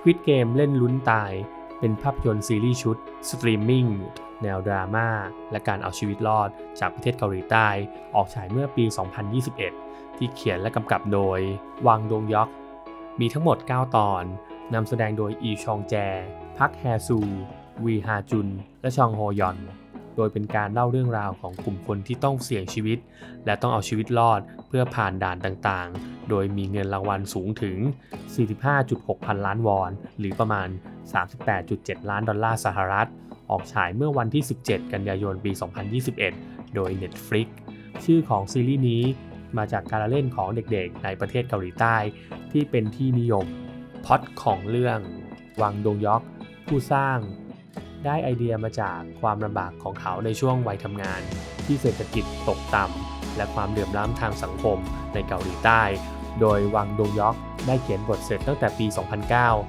Squid Game เล่นลุ้นตาย เป็นภาพยนตร์ซีรีส์ชุดสตรีมมิ่งแนวดราม่าและการเอาชีวิตรอดจากประเทศเกาหลีใต้ ออกฉายเมื่อปี 2021 ที่เขียนและกำกับโดย วังดงยอกมีทั้งหมด 9 ตอนนำแสดงโดยอีชองแจ พักแฮซู วีฮาจุน และชองโฮยอน โดยเป็นการเล่าเรื่องราวของกลุ่มคนที่ต้องเสี่ยงชีวิต และต้องเอาชีวิตรอด เพื่อผ่านด่านต่างๆ โดยมีเงินรางวัลสูงถึง 45.6 พันล้านวอน หรือประมาณ 38.7 ล้านดอลลาร์สหรัฐ ออกฉายเมื่อวันที่ 17 กันยายนปี 2021 โดย Netflix ชื่อของซีรีส์นี้มาจากการเล่นของเด็กๆ ในประเทศเกาหลีใต้ ที่เป็นที่นิยมพอตของเรื่อง วังดงยอกผู้สร้าง ได้ไอเดียมาจากความลำบากของเขาในช่วงวัยทำงาน ที่เศรษฐกิจตกต่ำ และความเหลื่อมล้ำทางสังคมในเกาหลีใต้ โดยวังดงยอกได้เขียนบทเสร็จตั้งแต่ปี 2009